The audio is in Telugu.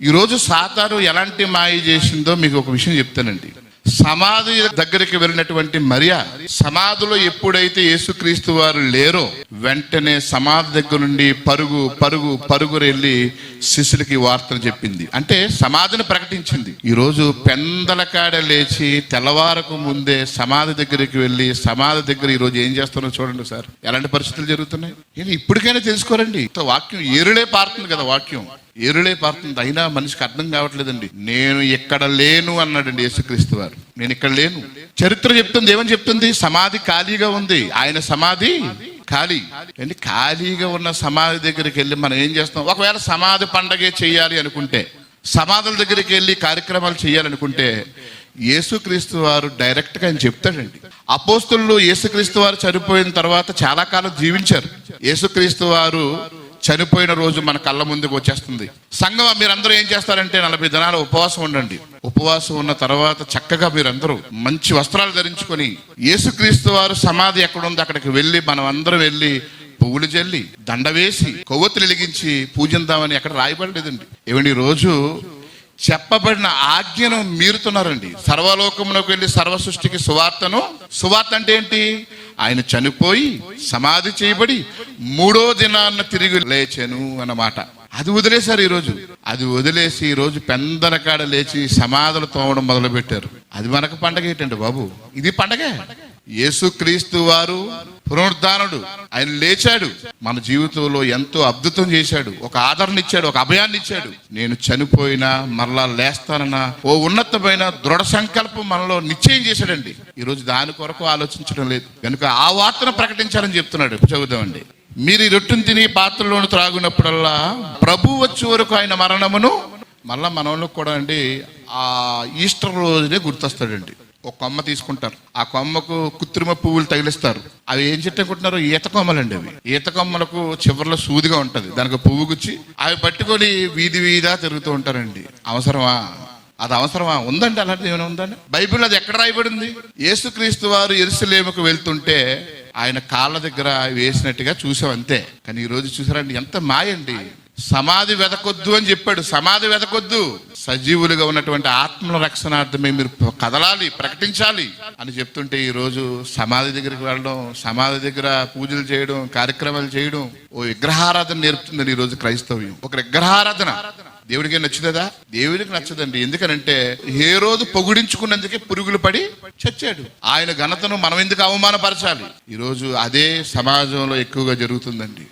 ఈరోజు సాతారు ఎలాంటి మాయ చేసిందో మీకు ఒక విషయం చెప్తానండి. సమాధి దగ్గరికి వెళ్ళినటువంటి మరియా సమాధిలో ఎప్పుడైతే యేసుక్రీస్తు వారు లేరో వెంటనే సమాధి దగ్గర నుండి పరుగు పరుగు పరుగురు వెళ్ళి శిష్యులకి వార్తలు చెప్పింది. అంటే సమాధిని ప్రకటించింది. ఈరోజు పెందల కాడ లేచి తెల్లవారకు ముందే సమాధి దగ్గరికి వెళ్ళి సమాధి దగ్గర ఈరోజు ఏం చేస్తున్నారో చూడండి సార్. ఎలాంటి పరిస్థితులు జరుగుతున్నాయి? ఇది ఇప్పటికైనా తెలుసుకోరండి. ఇంత వాక్యం ఏరులే పారుతుంది కదా వాక్యం. ఏరులే పారుతుంది. అయినా మనిషికి అర్థం కావట్లేదండి. నేను ఎక్కడ లేను అన్నాడండి యేసుక్రీస్తు వారు. నేను ఇక్కడ లేను. చరిత్ర చెప్తుంది ఏమని చెప్తుంది? సమాధి ఖాళీగా ఉంది. ఆయన సమాధి ఖాళీ. అంటే ఖాళీగా ఉన్న సమాధి దగ్గరికి వెళ్ళి మనం ఏం చేస్తాం ఒకవేళ సమాధి పండగే చేయాలి అనుకుంటే సమాధుల దగ్గరికి వెళ్ళి కార్యక్రమాలు చేయాలనుకుంటే యేసుక్రీస్తు వారు డైరెక్ట్గా ఆయన చెప్తాడండి. అపోస్తులు యేసుక్రీస్తు వారు చనిపోయిన తర్వాత చాలా కాలం జీవించారు. యేసుక్రీస్తు వారు చనిపోయిన రోజు మన కళ్ళ ముందుకు వచ్చేస్తుంది. సంఘం మీరందరూ ఏం చేస్తారంటే నలభై దినాలు ఉపవాసం ఉండండి. ఉపవాసం ఉన్న తర్వాత చక్కగా మీరందరూ మంచి వస్త్రాలు ధరించుకొని యేసుక్రీస్తు వారు సమాధి ఎక్కడుందో అక్కడికి వెళ్ళి మనం అందరం వెళ్ళి పువ్వులు జల్లి దండ వేసి కొవ్వొత్తులు వెలిగించి పూజిందామని ఎక్కడ రాయబడలేదండి. ఏమండి రోజు చెప్పబడిన ఆజ్ఞను మీరుతున్నారండి. సర్వలోకమునకు వెళ్ళి సర్వ సృష్టికి సువార్తను సువార్త అంటే ఏంటి? ఆయన చనిపోయి సమాధి చేయబడి మూడో దినాన్న తిరిగి లేచెను అన్నమాట. అది వదిలేశారు ఈరోజు. అది వదిలేసి ఈరోజు పెందరకాడ లేచి సమాధులు తోమడం మొదలు పెట్టారు అది మనకు పండగ ఏంటండి బాబు? ఇది పండగే. యేసుక్రీస్తు వారు పునరుద్ధానుడు. ఆయన లేచాడు. మన జీవితంలో ఎంతో అద్భుతం చేశాడు. ఒక ఆదరణ ఇచ్చాడు. ఒక అభయాన్ని ఇచ్చాడు. నేను చనిపోయినా మరలా లేస్తానన్నా ఓ ఉన్నతమైన దృఢ సంకల్పం మనలో నిశ్చయం చేశాడండి. ఈరోజు దాని కొరకు ఆలోచించడం లేదు. కనుక ఆ వార్తను ప్రకటించాలని చెప్తున్నాడు. చదువుదామండి. మీరు ఈ రొట్టును తిని పాత్రలోను త్రాగునప్పుడల్లా ప్రభు వచ్చే వరకు ఆయన మరణమును మళ్ళా మనలో కూడా అండి ఆ ఈస్టర్ రోజునే గుర్తొస్తాడండి. ఒక కొమ్మ తీసుకుంటారు. ఆ కొమ్మకు కృత్రిమ పువ్వులు తగిలిస్తారు. అవి ఏం చెట్టు అనుకుంటున్నారు? ఈత కొమ్మలండి అవి. ఈత కొమ్మలకు చివరిలో సూదిగా ఉంటుంది. దానికి పువ్వు గుచ్చి అవి పట్టుకొని వీధి వీధా తిరుగుతూ ఉంటారండి. అవసరమా? అది అవసరమా? ఉందండి అలాంటిది ఏమైనా ఉందండి బైబిల్ అది ఎక్కడ రాయబడింది? యేసుక్రీస్తు వారు ఎరుసలేముకు వెళ్తుంటే ఆయన కాళ్ళ దగ్గర వేసినట్టుగా చూసాం అంతే. కానీ ఈరోజు చూసారండి ఎంత మాయండి. సమాధి వెదకొద్దు అని చెప్పాడు. సమాధి వెదకొద్దు. సజీవులుగా ఉన్నటువంటి ఆత్మల రక్షణార్థమే మీరు కదలాలి ప్రకటించాలి అని చెప్తుంటే ఈరోజు సమాధి దగ్గరికి వెళ్ళడం సమాధి దగ్గర పూజలు చేయడం కార్యక్రమాలు చేయడం ఓ విగ్రహారాధన నేర్పుతుందని ఈ రోజు క్రైస్తవ్యం. ఒక విగ్రహారాధన. దేవుడికి నచ్చుదా దేవుడికి నచ్చదండి. ఎందుకనంటే ఏ రోజు పొగిడించుకున్నందుకే పురుగులు పడి చచ్చాడు. ఆయన ఘనతను మనం ఎందుకు అవమానపరచాలి? ఈ రోజు అదే సమాజంలో ఎక్కువగా జరుగుతుందండి.